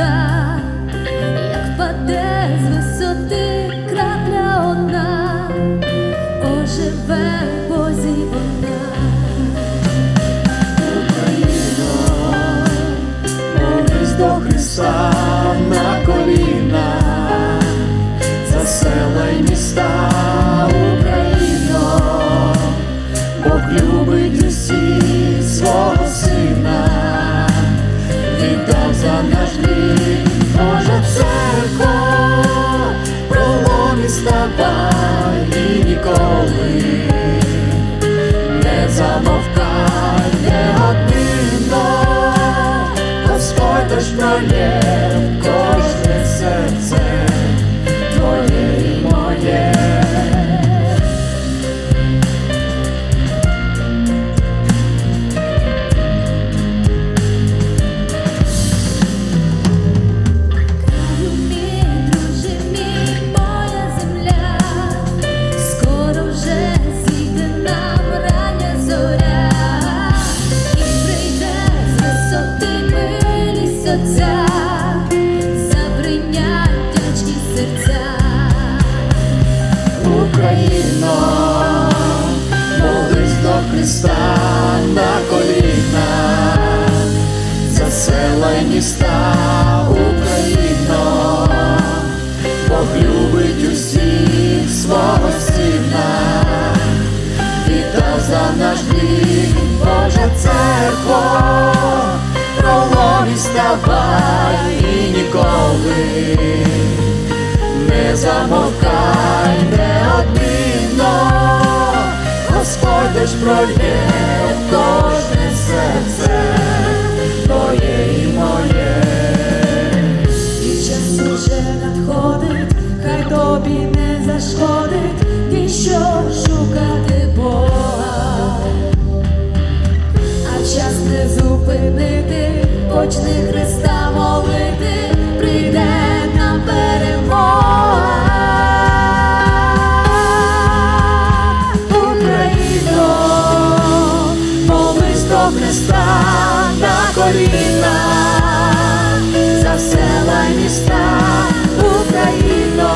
вода, як паде з висоти крапля одна, оживе позі вона. Христа. Ставай ніколи. Не замовкай, неодмінно, Господь дощ пролє Україно, молись до Христа на коліна, за села й міста Україно, Бог любить усіх свого сина, віддав за наш гріх, Божа церква, проломі ставай і ніколи не замовкай, неодмінно, Господь дощ пролє Христа на коліна, за села й міста Україно.